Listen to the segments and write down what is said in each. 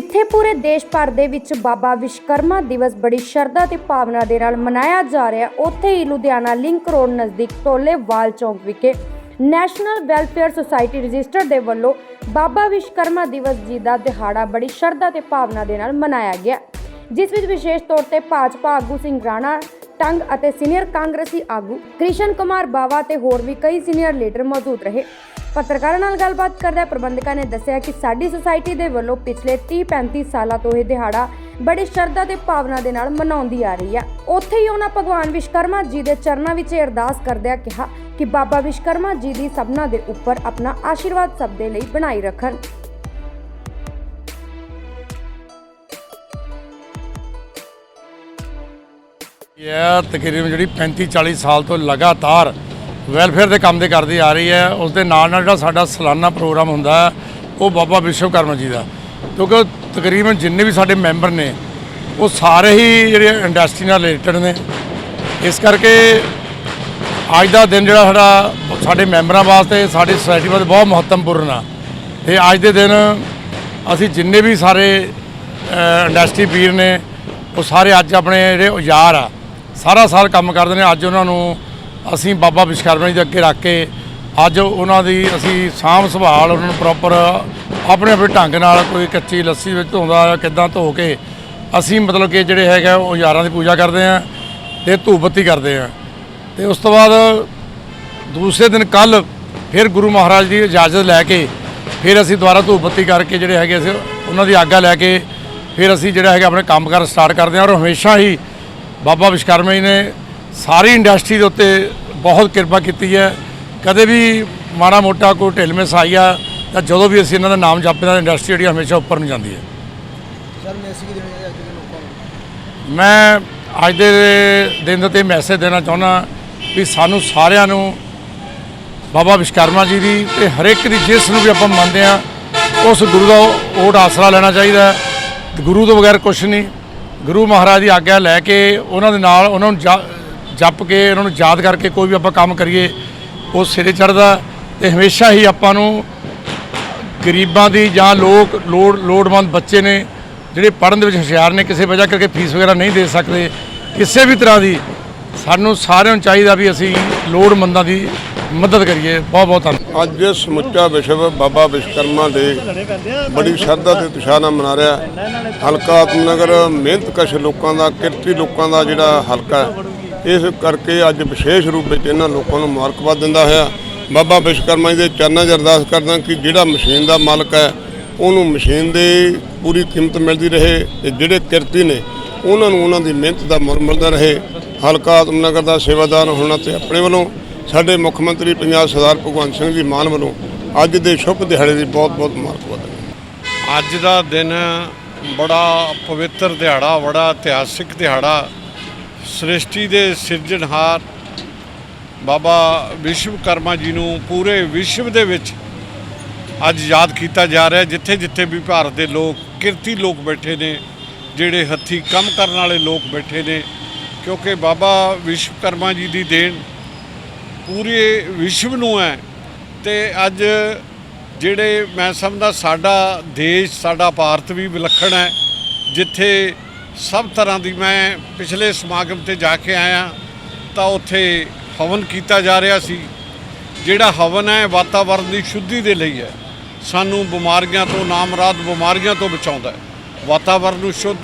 ਜਿੱਥੇ ਪੂਰੇ ਦੇਸ਼ ਭਰ ਦੇ ਵਿੱਚ ਬਾਬਾ ਵਿਸ਼ਵਕਰਮਾ ਦਿਵਸ ਬੜੀ ਸ਼ਰਧਾ ਤੇ ਭਾਵਨਾ ਦੇ ਨਾਲ ਮਨਾਇਆ ਜਾ ਰਿਹਾ, ਉੱਥੇ ਹੀ ਲੁਧਿਆਣਾ ਲਿੰਕ ਰੋਡ ਨਜ਼ਦੀਕ ਟੋਲੇਵਾਲ ਚੌਂਕ ਵਿਖੇ ਨੈਸ਼ਨਲ ਵੈਲਫੇਅਰ ਸੁਸਾਇਟੀ ਰਜਿਸਟਰਡ ਦੇ ਵੱਲੋਂ ਬਾਬਾ ਵਿਸ਼ਵਕਰਮਾ ਦਿਵਸ ਜੀ ਦਾ ਦਿਹਾੜਾ ਬੜੀ ਸ਼ਰਧਾ ਤੇ ਭਾਵਨਾ ਦੇ ਨਾਲ ਮਨਾਇਆ ਗਿਆ। ਜਿਸ ਵਿੱਚ ਵਿਸ਼ੇਸ਼ ਤੌਰ ਤੇ ਭਾਜਪਾ ਆਗੂ ਸਿੰਘ ਰਾਣਾ, ਟੰਗ ਅਤੇ ਸੀਨੀਅਰ ਕਾਂਗਰਸੀ ਆਗੂ ਕ੍ਰਿਸ਼ਨ ਕੁਮਾਰ ਬਾਵਾ ਤੇ ਹੋਰ ਵੀ ਕਈ ਸੀਨੀਅਰ ਲੀਡਰ ਮੌਜੂਦ ਰਹੇ। ਪੱਤਰਕਾਰਾਂ ਨਾਲ ਗੱਲਬਾਤ ਕਰਦਿਆਂ ਪ੍ਰਬੰਧਕਾਂ ਨੇ ਦੱਸਿਆ ਕਿ ਸਾਡੀ ਸੁਸਾਇਟੀ ਦੇ ਵੱਲੋਂ ਪਿਛਲੇ 30-35 ਸਾਲਾਂ ਤੋਂ ਇਹ ਦਿਹਾੜਾ ਬੜੀ ਸ਼ਰਧਾ ਤੇ ਭਾਵਨਾ ਦੇ ਨਾਲ ਮਨਾਉਂਦੀ ਆ ਰਹੀ ਹੈ ਉੱਥੇ ਹੀ ਉਹਨਾਂ ਭਗਵਾਨ ਵਿਸ਼ਵਕਰਮਾ ਜੀ ਦੇ ਚਰਨਾਂ ਵਿੱਚ ਅਰਦਾਸ ਕਰਦਿਆਂ ਕਿਹਾ ਕਿ ਬਾਬਾ ਵਿਸ਼ਕਰਮਾ ਜੀ ਦੀ ਸਭਨਾ ਦੇ ਉੱਪਰ ਆਪਣਾ ਆਸ਼ੀਰਵਾਦ ਸਭ ਦੇ ਲਈ ਬਣਾਈ ਰੱਖਣ। ਇਹ ਤਕਰੀਬਨ ਜਿਹੜੀ 35 40 ਸਾਲ ਤੋਂ ਲਗਾਤਾਰ ਵੈਲਫੇਅਰ ਦੇ ਕੰਮ ਦੇ ਕਰਦੀ ਆ ਰਹੀ ਹੈ। ਉਸ ਦੇ ਨਾਲ ਨਾਲ ਜਿਹੜਾ ਸਾਡਾ ਸਾਲਾਨਾ ਪ੍ਰੋਗਰਾਮ ਹੁੰਦਾ ਉਹ ਬਾਬਾ ਵਿਸ਼ਵਕਰਮਾ ਜੀ ਦਾ। ਕਿਉਂਕਿ ਤਕਰੀਬਨ ਜਿੰਨੇ ਵੀ ਸਾਡੇ ਮੈਂਬਰ ਨੇ, ਉਹ ਸਾਰੇ ਹੀ ਜਿਹੜੇ ਇੰਡਸਟਰੀ ਨਾਲ ਰਿਲੇਟਡ ਨੇ। ਇਸ ਕਰਕੇ ਅੱਜ ਦਾ ਦਿਨ ਜਿਹੜਾ ਸਾਡਾ, ਸਾਡੇ ਮੈਂਬਰਾਂ ਵਾਸਤੇ, ਸਾਡੀ ਸੋਸਾਇਟੀ ਵਾਸਤੇ ਬਹੁਤ ਮਹੱਤਵਪੂਰਨ ਆ। ਤੇ ਅੱਜ ਦੇ ਦਿਨ ਅਸੀਂ ਜਿੰਨੇ ਵੀ ਸਾਰੇ ਇੰਡਸਟਰੀ ਵੀਰ ਨੇ, ਉਹ ਸਾਰੇ ਅੱਜ ਆਪਣੇ ਜਿਹੜੇ ਔਜ਼ਾਰ ਆ, ਸਾਰਾ ਸਾਲ ਕੰਮ ਕਰਦੇ ਨੇ। ਅੱਜ ਉਹਨਾਂ ਨੂੰ ਅਸੀਂ ਬਾਬਾ ਵਿਸ਼ਕਰਮਾ ਜੀ ਦੇ ਅੱਗੇ ਰੱਖ ਕੇ ਅੱਜ ਉਹਨਾਂ ਦੀ ਅਸੀਂ ਸਾਂਭ ਸੰਭਾਲ ਉਹਨਾਂ ਨੂੰ ਪ੍ਰੋਪਰ ਆਪਣੇ ਆਪਣੇ ਢੰਗ ਨਾਲ ਕੋਈ ਕੱਚੀ ਲੱਸੀ ਵਿੱਚ ਧੋਂਦਾ ਕਿੱਦਾਂ ਧੋ ਕੇ ਅਸੀਂ ਮਤਲਬ ਕਿ ਜਿਹੜੇ ਹੈਗਾ ਯਾਰਾਂ ਦੀ ਪੂਜਾ ਕਰਦੇ ਆ ਤੇ ਧੂਪ ਬੱਤੀ ਕਰਦੇ ਆ। ਤੇ ਉਸ ਤੋਂ ਬਾਅਦ ਦੂਸਰੇ ਦਿਨ ਕੱਲ ਫਿਰ ਗੁਰੂ ਮਹਾਰਾਜ ਦੀ ਇਜਾਜ਼ਤ ਲੈ ਕੇ ਫਿਰ ਅਸੀਂ ਦੁਬਾਰਾ ਧੂਪ ਬੱਤੀ ਕਰਕੇ ਜਿਹੜੇ ਹੈਗੇ ਅਸੀਂ ਉਹਨਾਂ ਦੀ ਆਗਿਆ ਲੈ ਕੇ ਫਿਰ ਅਸੀਂ ਜਿਹੜਾ ਹੈਗਾ ਆਪਣੇ ਕੰਮਕਾਰ ਸਟਾਰਟ ਕਰਦੇ ਹਾਂ ਔਰ ਹਮੇਸ਼ਾ ਹੀ ਬਾਬਾ ਵਿਸ਼ਕਰਮਾ ਜੀ ਨੇ ਸਾਰੀ ਇੰਡਸਟਰੀ ਦੇ ਉੱਤੇ ਬਹੁਤ ਕਿਰਪਾ ਕੀਤੀ ਹੈ। ਕਦੇ ਵੀ ਮਾੜਾ ਮੋਟਾ ਕੋਈ ਢਿੱਲਮਿਸ ਆਈ ਆ ਤਾਂ ਜਦੋਂ ਵੀ ਅਸੀਂ ਇਹਨਾਂ ਦਾ ਨਾਮ ਜਪਦੇ ਹਾਂ ਇੰਡਸਟਰੀ ਜਿਹੜੀ ਹਮੇਸ਼ਾ ਉੱਪਰ ਨੂੰ ਜਾਂਦੀ ਹੈ। ਸਰ ਮੈਸੇਜ ਦੇਣਾ ਚਾਹੀਦਾ ਅੱਜ ਦੇ ਲੋਕਾਂ ਨੂੰ? ਮੈਂ ਅੱਜ ਦੇ ਦਿਨ ਤੇ ਮੈਸੇਜ ਦੇਣਾ ਚਾਹੁੰਦਾ ਵੀ ਸਾਨੂੰ ਸਾਰਿਆਂ ਨੂੰ ਬਾਬਾ ਵਿਸ਼ਵਕਰਮਾ ਜੀ ਦੀ ਤੇ ਹਰ ਇੱਕ ਦੀ ਜਿਸ ਨੂੰ ਵੀ ਆਪਾਂ ਮੰਨਦੇ ਆ ਉਸ ਗੁਰੂ ਦਾ ਓਟ ਆਸਰਾ ਲੈਣਾ ਚਾਹੀਦਾ ਹੈ। ਗੁਰੂ ਤੋਂ ਬਗੈਰ ਕੁਝ ਨਹੀਂ ਗੁਰੂ ਮਹਾਰਾਜ ਦੀ ਆਗਿਆ ਲੈ ਕੇ ਉਹਨਾਂ ਦੇ ਨਾਲ ਉਹਨਾਂ ਨੂੰ ਜਾ- ਜਪ ਕੇ ਉਹਨਾਂ ਨੂੰ ਯਾਦ ਕਰਕੇ ਕੋਈ ਵੀ ਆਪਾਂ ਕੰਮ ਕਰੀਏ, ਉਹ ਸਿਰੇ ਚੜਦਾ ਤੇ ਹਮੇਸ਼ਾ ਹੀ ਆਪਾਂ ਨੂੰ ਗਰੀਬਾਂ ਦੀ ਜਾਂ ਲੋਕ ਲੋੜ ਲੋੜਵੰਦ ਬੱਚੇ ਨੇ ਜਿਹੜੇ ਪੜ੍ਹਨ ਦੇ ਵਿੱਚ ਹੁਸ਼ਿਆਰ ਨੇ, ਕਿਸੇ ਵਜ੍ਹਾ ਕਰਕੇ ਫੀਸ ਵਗੈਰਾ ਨਹੀਂ ਦੇ ਸਕਦੇ, ਕਿਸੇ ਵੀ ਤਰ੍ਹਾਂ ਦੀ, ਸਾਨੂੰ ਸਾਰਿਆਂ ਨੂੰ ਚਾਹੀਦਾ ਵੀ ਅਸੀਂ ਲੋੜਮੰਦਾਂ ਦੀ ਮਦਦ ਕਰੀਏ ਬਹੁਤ ਬਹੁਤ ਧੰਨਵਾਦ ਅੱਜ ਸਮੁੱਚਾ ਵਿਸ਼ਵ ਬਾਬਾ ਵਿਸ਼ਵਕਰਮਾ ਦੇ ਬੜੀ ਸ਼ਰਧਾ ਤੇ ਉਤਸ਼ਾਹ ਨਾਲ ਮਨਾ ਰਿਹਾ ਹੈ। ਹਲਕਾ ਆਤਮਨਗਰ ਮਿਹਨਤਕਸ਼ ਲੋਕਾਂ ਦਾ, ਕਿਰਤੀ ਲੋਕਾਂ ਦਾ ਜਿਹੜਾ ਹਲਕਾ ਹੈ ਇਸ ਕਰਕੇ ਅੱਜ ਵਿਸ਼ੇਸ਼ ਰੂਪ ਵਿੱਚ ਇਹਨਾਂ ਲੋਕਾਂ ਨੂੰ ਮੁਬਾਰਕਬਾਦ ਦਿੰਦਾ ਹੋਇਆ। ਬਾਬਾ ਵਿਸ਼ਵਕਰਮਾ ਜੀ ਦੇ ਚਰਨਾਂ 'ਚ ਅਰਦਾਸ ਕਰਦਾ ਕਿ ਜਿਹੜਾ ਮਸ਼ੀਨ ਦਾ ਮਾਲਕ ਹੈ, ਉਹਨੂੰ ਮਸ਼ੀਨ ਦੇ ਪੂਰੀ ਕੀਮਤ ਮਿਲਦੀ ਰਹੇ ਤੇ ਜਿਹੜੇ ਕਿਰਤੀ ਨੇ, ਉਹਨਾਂ ਨੂੰ ਉਹਨਾਂ ਦੀ ਮਿਹਨਤ ਦਾ ਮੁੱਲ ਮਿਲਦਾ ਰਹੇ। ਹਲਕਾ ਆਤਮਨਗਰ ਦਾ ਸੇਵਾਦਾਰ ਹੋਣਾ ਤੇ ਆਪਣੇ ਵੱਲੋਂ ਸਾਡੇ ਮੁੱਖ ਮੰਤਰੀ ਪੰਜਾਬ ਸਰਦਾਰ ਭਗਵੰਤ ਸਿੰਘ ਜੀ ਮਾਨ ਵੱਲੋਂ ਅੱਜ ਦੇ ਸ਼ੁਭ ਦਿਹਾੜੇ ਦੀ ਬਹੁਤ ਬਹੁਤ ਮੁਬਾਰਕਬਾਦ। ਅੱਜ ਦਾ ਦਿਨ ਬੜਾ ਪਵਿੱਤਰ ਦਿਹਾੜਾ, ਬੜਾ ਇਤਿਹਾਸਿਕ ਦਿਹਾੜਾ ਸ੍ਰਿਸ਼ਟੀ ਦੇ ਸਿਰਜਣਹਾਰ ਬਾਬਾ ਵਿਸ਼ਵਕਰਮਾ ਜੀ ਨੂੰ ਪੂਰੇ ਵਿਸ਼ਵ ਦੇ ਵਿੱਚ ਅੱਜ ਯਾਦ ਕੀਤਾ ਜਾ ਰਿਹਾ ਜਿੱਥੇ ਜਿੱਥੇ ਵੀ ਭਾਰਤ ਦੇ ਲੋਕ, ਕਿਰਤੀ ਲੋਕ ਬੈਠੇ ਨੇ, ਜਿਹੜੇ ਹੱਥੀ ਕੰਮ ਕਰਨ ਵਾਲੇ ਲੋਕ ਬੈਠੇ ਨੇ, ਕਿਉਂਕਿ ਬਾਬਾ ਵਿਸ਼ਵਕਰਮਾ ਜੀ ਦੀ ਦੇਣ ਪੂਰੇ ਵਿਸ਼ਵ ਨੂੰ ਹੈ। ਤੇ ਅੱਜ ਜਿਹੜੇ ਮੈਂ ਸਮਝਦਾ ਸਾਡਾ ਦੇਸ਼, ਸਾਡਾ ਭਾਰਤ ਵੀ ਵਿਲੱਖਣ ਹੈ, ਜਿੱਥੇ ਸਭ ਤਰ੍ਹਾਂ ਦੀ ਮੈਂ ਪਿਛਲੇ ਸਮਾਗਮ ਤੇ ਜਾ ਕੇ ਆਇਆ ਤਾਂ ਉੱਥੇ ਹਵਨ ਕੀਤਾ ਜਾ ਰਿਹਾ ਸੀ। ਜਿਹੜਾ ਹਵਨ ਹੈ ਵਾਤਾਵਰਣ ਦੀ ਸ਼ੁੱਧੀ ਦੇ ਲਈ ਹੈ। ਸਾਨੂੰ ਬਿਮਾਰੀਆਂ ਤੋਂ, ਨਾਮਰਾਦ ਬਿਮਾਰੀਆਂ ਤੋਂ ਬਚਾਉਂਦਾ ਹੈ। ਵਾਤਾਵਰਣ ਨੂੰ ਸ਼ੁੱਧ,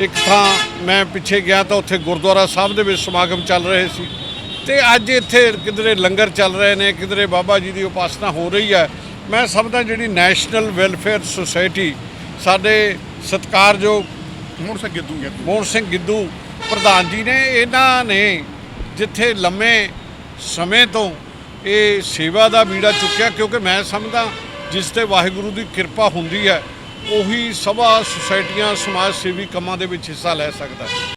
ਇੱਕ ਥਾਂ ਮੈਂ ਪਿੱਛੇ ਗਿਆ ਤਾਂ ਉੱਥੇ ਗੁਰਦੁਆਰਾ ਸਾਹਿਬ ਦੇ ਵਿੱਚ ਸਮਾਗਮ ਚੱਲ ਰਹੇ ਸੀ। ਤੇ ਅੱਜ ਇੱਥੇ ਕਿਧਰੇ ਲੰਗਰ ਚੱਲ ਰਹੇ ਨੇ, ਕਿਧਰੇ ਬਾਬਾ ਜੀ ਦੀ ਉਪਾਸਨਾ ਹੋ ਰਹੀ ਹੈ। ਮੈਂ ਸਮਝਦਾ ਜਿਹੜੀ ਨੈਸ਼ਨਲ ਵੈਲਫੇਅਰ ਸੁਸਾਇਟੀ ਸਾਡੇ ਸਤਿਕਾਰਯੋਗ ਮੋਹਨ ਸਿੰਘ ਗਿੱਦੂ ਮੋਹਨ ਸਿੰਘ ਗਿੱਦੂ ਪ੍ਰਧਾਨ ਜੀ ਨੇ, ਇਹਨਾਂ ਨੇ ਜਿੱਥੇ ਲੰਮੇ ਸਮੇਂ ਤੋਂ ਇਹ ਸੇਵਾ ਦਾ ਬੀੜਾ ਚੁੱਕਿਆ, ਕਿਉਂਕਿ ਮੈਂ ਸਮਝਦਾ ਜਿਸ ਤੇ ਵਾਹਿਗੁਰੂ ਦੀ ਕਿਰਪਾ ਹੁੰਦੀ ਹੈ, ਉਹੀ ਸਭਾ ਸੁਸਾਇਟੀਆਂ, ਸਮਾਜ ਸੇਵੀ ਕੰਮਾਂ ਦੇ ਵਿੱਚ ਹਿੱਸਾ ਲੈ ਸਕਦਾ